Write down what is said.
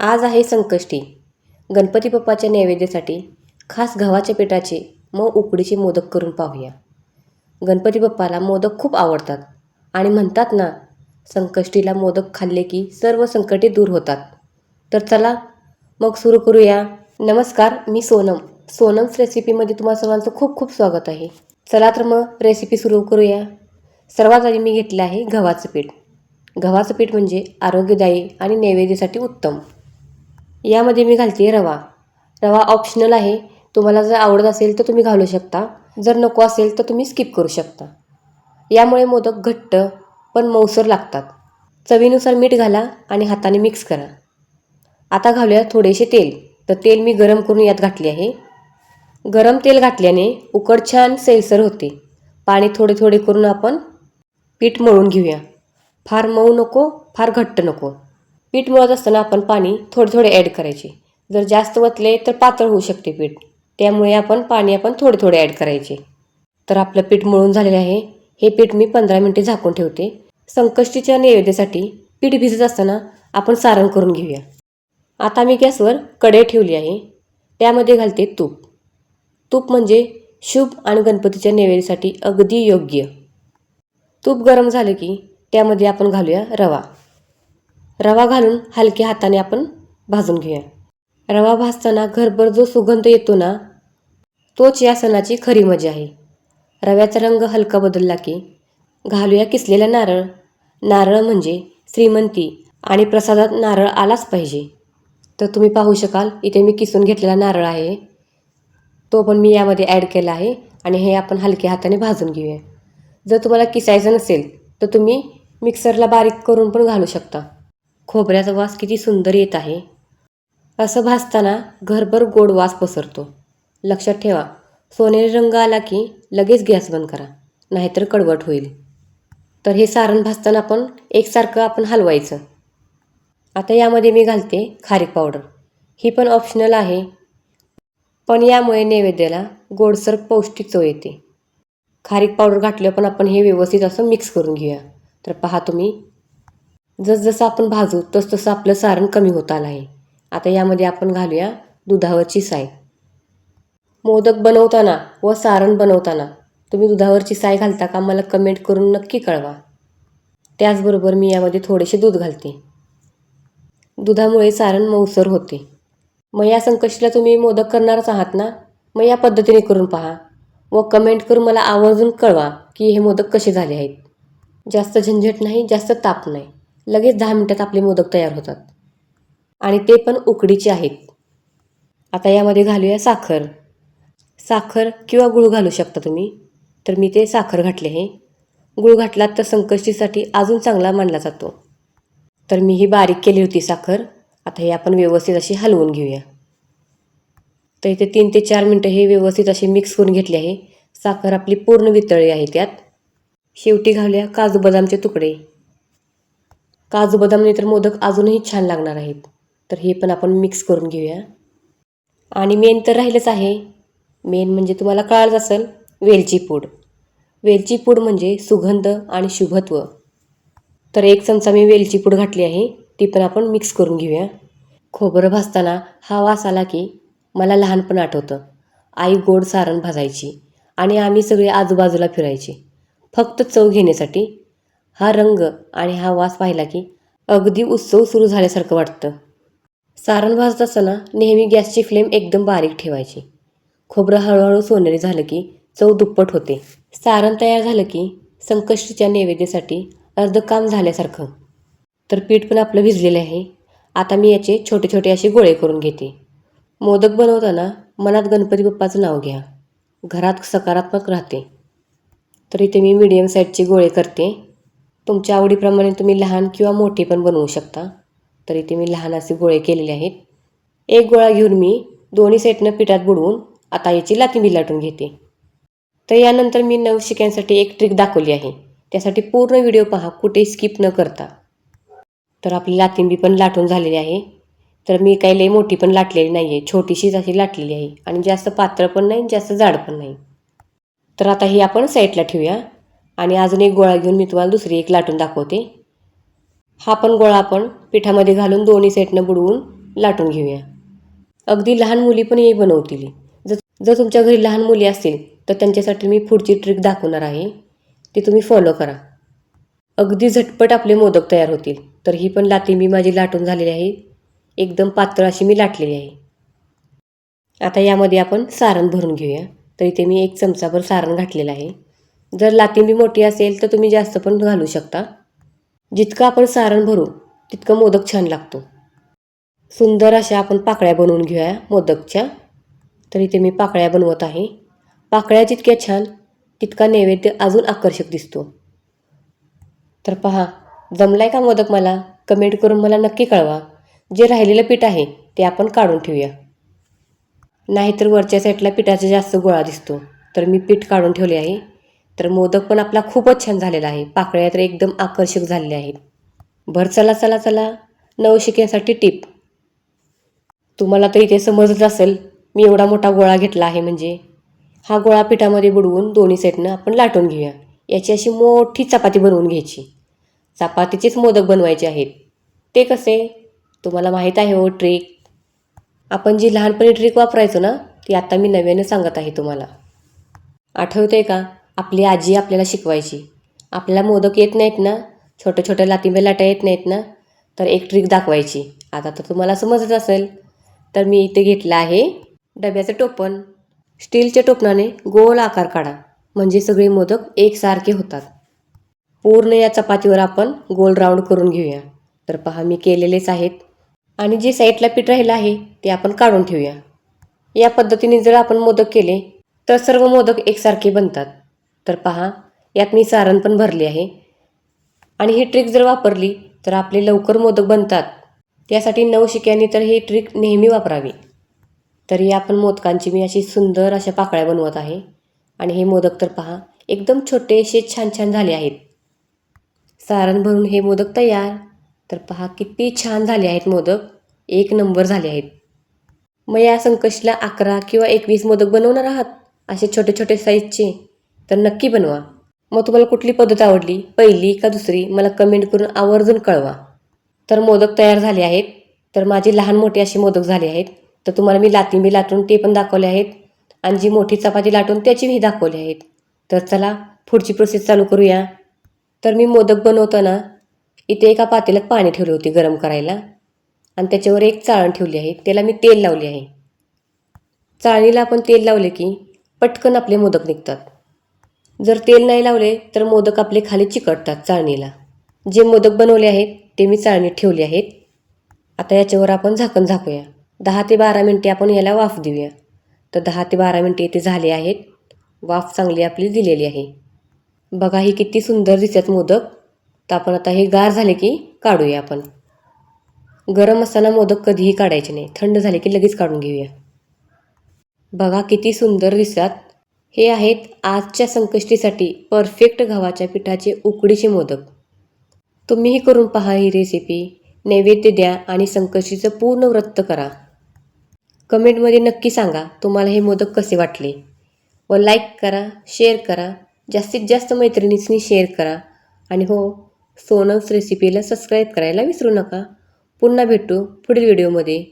आज आहे संकष्टी. गणपती बाप्पाच्या नैवेद्यासाठी खास गव्हाच्या पिठाचे मग उकडीचे मोदक करून पाहूया. गणपती बाप्पाला मोदक खूप आवडतात आणि म्हणतात ना संकष्टीला मोदक खाल्ले की सर्व संकटे दूर होतात. तर चला मग सुरू करूया. नमस्कार मी सोनम. सोनम्स रेसिपीमध्ये तुम्हाला सर्वांचं खूप खूप स्वागत आहे. चला तर मग रेसिपी सुरू करूया. सर्वात आधी मी घेतलं आहे गव्हाचं पीठ. गव्हाचं पीठ म्हणजे आरोग्यदायी आणि नैवेद्यासाठी उत्तम. यामध्ये मी घालते रवा. रवा ऑप्शनल आहे. तुम्हाला जर आवडत असेल तर तुम्ही घालू शकता. जर नको असेल तर तुम्ही स्किप करू शकता. यामुळे मोदक घट्ट पण मऊसर लागतात. चवीनुसार मीठ घाला आणि हाताने मिक्स करा. आता घालूया थोडेसे तेल. तर तेल मी गरम करून यात घातले आहे. गरम तेल घातल्याने उकड छान सैलसर होते. पाणी थोडे थोडे करून आपण पीठ मळून घेऊया. फार मऊ नको फार घट्ट नको. पीठ मळत असताना आपण पाणी थोडे थोडे ॲड करायचे. जर जास्त वतले तर पातळ होऊ शकते पीठ. त्यामुळे आपण पाणी आपण थोडे थोडे ॲड करायचे. तर आपलं पीठ मळून झालेलं आहे. हे पीठ मी पंधरा मिनटे झाकून ठेवते. संकष्टीच्या नैवेद्यासाठी पीठ भिजत असताना आपण सारण करून घेऊया. आता मी गॅसवर कढई ठेवली आहे. त्यामध्ये घालते तूप. तूप म्हणजे शुभ आणि गणपतीच्या नैवेद्यासाठी अगदी योग्य. तूप गरम झालं की त्यामध्ये आपण घालूया रवा. रवा घालून हलक्या हाताने आपण भाजून घेऊया. रवा भाजताना घरभर जो सुगंध येतो ना तोच या सणाची खरी मजा आहे. रव्याचा रंग हलका बदलला की घालूया किसलेला नारळ. नारळ म्हणजे श्रीमंती आणि प्रसादात नारळ आलाच पाहिजे. तर तुम्ही पाहू शकाल इथे मी किसून घेतलेला नारळ आहे. तो पण मी यामध्ये ॲड केला आहे आणि हे आपण हलक्या हाताने भाजून घेऊया. जर तुम्हाला किसायचं नसेल तर तुम्ही मिक्सरला बारीक करून पण घालू शकता. खोबऱ्याचा वास किती सुंदर येत आहे. असं भाजताना घरभर गोड वास पसरतो. लक्षात ठेवा सोनेरी रंग आला की लगेच गॅस बंद करा नाहीतर कडवट होईल. तर हे सारण भाजताना आपण एकसारखं आपण हलवायचं. आता यामध्ये मी घालते खारीक पावडर. ही पण ऑप्शनल आहे. पण यामुळे नैवेद्याला गोडसर पौष्टिक चव येते. खारीक पावडर घातलं पण आपण हे व्यवस्थित असं मिक्स करून घेऊया. तर पहा तुम्ही जसजसं आपण भाजू तसतसं आपलं सारण कमी होत आलं आहे. आता यामध्ये आपण घालूया दुधावरची साय मोदक बनवताना व सारण बनवताना तुम्ही दुधावरची साय घालता का मला कमेंट करून नक्की कळवा. त्याचबरोबर मी यामध्ये थोडेसे दूध घालते. दुधामुळे सारण मऊसर होते. मग या संकष्टीला तुम्ही मोदक करणारच आहात ना? मग या पद्धतीने करून पहा. व कमेंट करून मला आवर्जून कळवा की हे मोदक कसे झाले आहेत. जास्त झंझट नाही जास्त ताप नाही. लगेच दहा मिनटात आपले मोदक तयार होतात. आणि ते पण उकडीचे आहेत. आता यामध्ये घालूया साखर. साखर किंवा गूळ घालू शकता तुम्ही. तर मी ते साखर घातले आहे गूळ घातलात तर संकष्टीसाठी अजून चांगला मानला जातो. तर मी ही बारीक केली होती साखर. आता हे आपण व्यवस्थित अशी हलवून घेऊया. तर इथे तीन ते चार मिनटं हे व्यवस्थित असे मिक्स करून घेतले आहे. साखर आपली पूर्ण वितळली आहे त्यात. शेवटी घालूया काजू बदामचे तुकडे. काजू बदामने तर मोदक अजूनही छान लागणार आहेत. तर हे पण आपण मिक्स करून घेऊया. आणि मेन तर राहिलंच आहे. मेन म्हणजे तुम्हाला कळालंच असेल वेलची पूड. वेलची पूड म्हणजे सुगंध आणि शुभत्व. तर एक चमचा मी वेलची पूड घातली आहे ती पण आपण मिक्स करून घेऊया. खोबरं भाजताना हा वास आला की मला लहानपण आठवतं. आई गोड सारण भाजायची आणि आम्ही सगळे आजूबाजूला फिरायची. फक्त चव घेण्यासाठी हा रंग आणि हा वास पाहिला की अगदी उत्सव सुरू झाल्यासारखं वाटतं. सारण भाजत असताना नेहमी गॅसची फ्लेम एकदम बारीक ठेवायची. खोबरं हळूहळू सोनेरी झालं की चव दुप्पट होते. सारण तयार झालं की संकष्टीच्या नैवेद्यासाठी अर्ध काम झाल्यासारखं. तर पीठ पण आपलं भिजलेलं आहे. आता मी याचे छोटे छोटे असे गोळे करून घेते. मोदक बनवताना मनात गणपती बाप्पाचं नाव घ्या. घरात सकारात्मक राहते. तर इथे मी मीडियम साईजचे गोळे करते. तुमच्या आवडीप्रमाणे तुम्ही लहान किंवा मोठे पण बनवू शकता. तर इथे मी लहान असे गोळे केलेले आहेत. एक गोळा घेऊन मी दोन्ही साईडनं पिठात बुडवून आता याची लातिंबी लाटून घेते. तर यानंतर मी नवशिक्यांसाठी एक ट्रिक दाखवली आहे. त्यासाठी पूर्ण व्हिडिओ पहा कुठे स्किप न करता. तर आपली लातिंबी पण लाटून झालेली आहे. तर मी काही लई मोठी पण लाटलेली नाही आहे छोटीशीच अशी लाटलेली आहे. आणि जास्त पातळ पण नाही जास्त जाड पण नाही. तर आता ही आपण साईडला ठेवूया. आणि अजून एक गोळा घेऊन मी तुम्हाला दुसरी एक लाटून दाखवते. हा पण गोळा आपण पिठामध्ये घालून दोन्ही साईडनं बुडवून लाटून घेऊया. अगदी लहान मुली पण हे बनवतील. जर जर तुमच्या घरी लहान मुली असतील तर त्यांच्यासाठी मी पुढची ट्रिक दाखवणार आहे. ती तुम्ही फॉलो करा. अगदी झटपट आपले मोदक तयार होतील. तर ही पण लाटिंबी माझी लाटून झालेली आहे. एकदम पातळ अशी मी लाटलेली आहे. आता यामध्ये आपण सारण भरून घेऊया. तर इथे मी एक चमचाभर सारण घातलेलं आहे. जर लातिंबी मोठी असेल तर तुम्ही जास्त पण घालू शकता. जितकं आपण सारण भरू तितकं मोदक छान लागतो. सुंदर अशा आपण पाकळ्या बनवून घेऊया मोदकच्या. तर इथे मी पाकळ्या बनवत आहे. पाकळ्या जितक्या छान तितका नैवेद्य अजून आकर्षक दिसतो. तर पहा जमलाय का मोदक मला? कमेंट करून मला नक्की कळवा. जे राहिलेलं पीठ आहे ते आपण काढून ठेवूया. नाहीतर वरच्या साईडला पिठाचा जास्त गोळा दिसतो. तर मी पीठ काढून ठेवले आहे. तर मोदक पण आपला खूपच छान झालेला आहे. पाकळ्या तर एकदम आकर्षक झालेल्या आहेत. भर चला चला चला. नवशिक्यांसाठी टिप. तुम्हाला तर इथे समजत असेल मी एवढा मोठा गोळा घेतला आहे म्हणजे. हा गोळा पिठामध्ये बुडवून दोन्ही साईडनं आपण लाटून घेऊया. याची अशी मोठी चपाती बनवून घ्यायची. चपातीचेच मोदक बनवायचे आहेत. ते कसे? तुम्हाला माहीत आहे हो ट्रिक. आपण जी लहानपणी ट्रिक वापरायचो ना ती आता मी नव्यानं सांगत आहे तुम्हाला. आठवते आहे का? आपली आजी आपल्याला शिकवायची. आपल्याला मोदक येत नाहीत ना छोट्या छोट्या लातिंब्या लाटा येत नाहीत ना तर एक ट्रिक दाखवायची. आता तर तुम्हाला समजत असेल तर मी इथे घेतलं आहे डब्याचं टोपण. स्टीलच्या टोपणाने गोल आकार काढा म्हणजे सगळे मोदक एकसारखे होतात. पूर्ण या चपातीवर आपण गोल राऊंड करून घेऊया. तर पहा मी केलेलेच आहेत. आणि जे साईडला पीठ राहिलं आहे ते आपण काढून ठेवूया. या पद्धतीने जर आपण मोदक केले तर सर्व मोदक एकसारखे बनतात. तर पहा यात मी सारण पण भरले आहे. आणि ही ट्रिक जर वापरली तर आपले लवकर मोदक बनतात. त्यासाठी नवशिक्यांनी तर ही ट्रिक नेहमी वापरावी. तरी आपण मोदकांची मी अशी सुंदर अशा पाकळ्या बनवत आहे. आणि हे मोदक तर पहा एकदम छोटेसे छान छान झाले आहेत. सारण भरून हे मोदक तयार. तर पहा किती छान झाले आहेत मोदक. एक नंबर झाले आहेत. मग या संकष्टीला अकरा किंवा एकवीस मोदक बनवणार आहात असे छोटे छोटे साईजचे तर नक्की बनवा. मग तुम्हाला कुठली पद्धत आवडली? पहिली का दुसरी? मला कमेंट करून आवर्जून कळवा. तर मोदक तयार झाले आहेत. तर माझे लहान मोठे असे मोदक झाले आहेत. तर तुम्हाला मी लातिंबी लाटून ते पण दाखवले आहेत. आणि जी मोठी चपाती लाटून त्याचीही दाखवली आहेत. तर चला पुढची प्रोसेस चालू करूया. तर मी मोदक बनवताना इथे एका पातेल्यात पाणी ठेवले होते गरम करायला. आणि त्याच्यावर एक चाळण ठेवली आहे. त्याला मी तेल लावले आहे. चाळणीला आपण तेल लावले की पटकन आपले मोदक निघतात. जर तेल नाही लावले तर मोदक आपले खाली चिकटतात चाळणीला. जे मोदक बनवले आहेत ते मी चाळणीत ठेवले आहेत. आता याच्यावर आपण झाकण झाकूया. दहा ते बारा मिनटे आपण याला वाफ देऊया. तर दहा ते बारा मिनटे इथे झाले आहेत. वाफ चांगली आपली दिलेली आहे. बघा ही किती सुंदर दिसतात मोदक. तर आपण आता हे गार झाले की काढूया आपण. गरम असताना मोदक कधीही काढायचे नाही. थंड झाले की लगेच काढून घेऊया. बघा किती सुंदर दिसतात. हे आहेत आजच्या संकष्टीसाठी परफेक्ट गव्हाच्या पिठाचे उकडीचे मोदक. तुम्हीही करून पहा ही रेसिपी नैवेद्य द्या आणि संकष्टीचं पूर्ण व्रत करा. कमेंटमध्ये नक्की सांगा तुम्हाला हे मोदक कसे वाटले. व लाईक करा शेअर करा जास्तीत जास्त मैत्रिणींनी शेअर करा. आणि हो सोनम्स रेसिपीला सबस्क्राईब करायला विसरू नका. पुन्हा भेटू पुढील व्हिडिओमध्ये